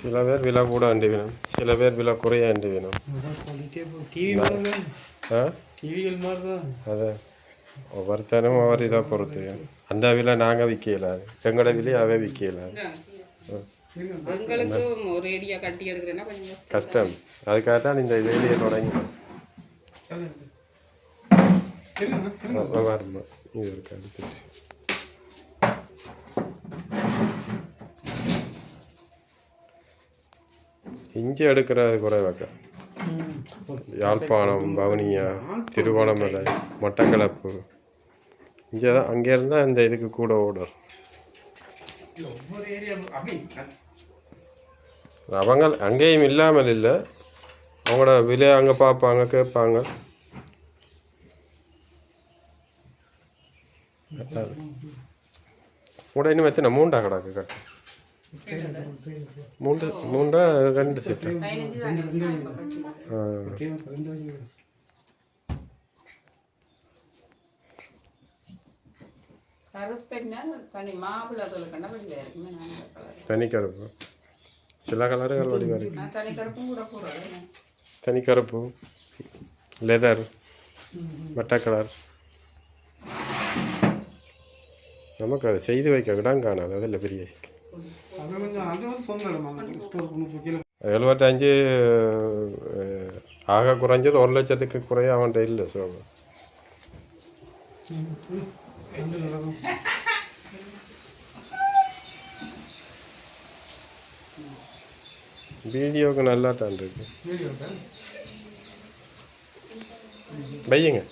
சில பேர் விலை கூட வேண்டி வேணும். சில பேர் விலை குறைய வேண்டி வேணும். டிவி மாதிரி தான். ஆ? டிவிகள் மாதிரி தான் அது ஒவ்வொருத்தரும் ஒவ்வொரு இதை பொறுத்து. அந்த விலை நாங்கள் விற்கல எங்களோட விலையை அவே விற்கல கஷ்டம். அதுக்காக தான் இந்த வேலையை தொடங்கி இது இருக்கு இஞ்சி எடுக்கிறது குறைவாக்க யாழ்ப்பாணம் பவனியா திருவோணமலை மட்டக்களப்பு. இங்கே தான் அங்கேருந்து தான் இந்த இதுக்கு கூட ஓடும் அவங்க அங்கேயும் இல்லாமல் இல்லை. அவங்களோட விலை அங்கே பார்ப்பாங்க கேட்பாங்க. கூட இன்னும் நம்ம மூண்டா கிடக்கு? மூண்டு மூண்டா ரெண்டு செட்டு தானே கருப்பு சில கலர்கள் வடிவாக இருக்கு. தனி கருப்பு லெதர் பட்டை கலர் நமக்கு அதை செய்து வைக்க இடம் காணாது. அதில் பெரிய சிக்கல். எழுபத்தஞ்சு ஆக குறைஞ்சது ஒரு லட்சத்துக்கு குறைய அவன்கிட்ட இல்லை நடக்கும் வீடியோவுக்கு நல்லா தான் இருக்கா வையுங்க